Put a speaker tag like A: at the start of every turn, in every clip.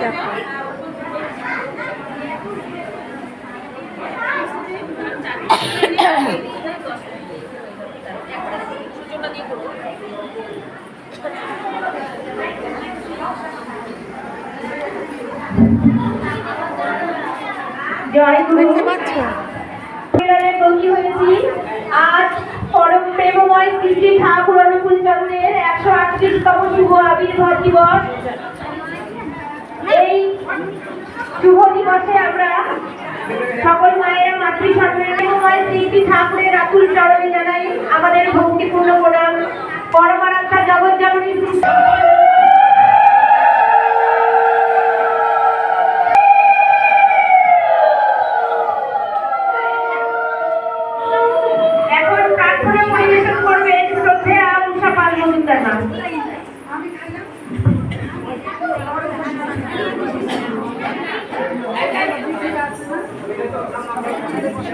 A: দেখো
B: জয় গুরু। বন্দী হয়েছি। আজ পরম প্রেমময় শ্রী ঠাকুর অনুকূল চন্দ্রের একশো আটত্রিশতম শুভ আবির্ভাব দিবস। শুভ দিবসে আমরা সকল মায়েরা প্রেমময় শ্রী ঠাকুরের আকুল চরণে জানাই আমাদের ভক্তিপূর্ণ প্রণাম। পরমারাধ্যা জগৎ জননী এখন প্রার্থনা পরিবেশন করবেন শ্রদ্ধেয়া উষা পাল মজুমদার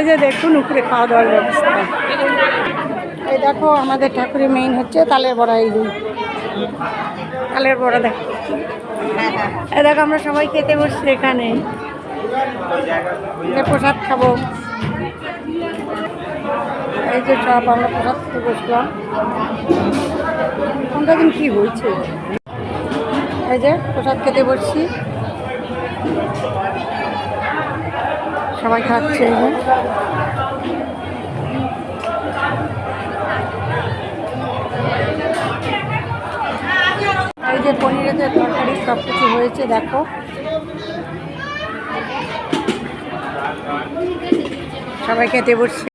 A: এই যে দেখুন উপরে খাওয়া দাওয়ার ব্যবস্থা। এই দেখো, আমাদের ঠাকুরের মেইন হচ্ছে তালের বড়া এই তালের বড়া দেখো। এই দেখো, আমরা সবাই খেতে বসছি এখানে। প্রসাদ খাব। এই যে সব আমরা প্রসাদ খেতে বসলাম। কোনটা দিন কি হয়েছে? এই যে প্রসাদ খেতে বসছি। সবাই খাচ্ছে এই যে পনিরের তরকারি সব কিছু হয়েছে দেখো। সবাই খেতে বসছে।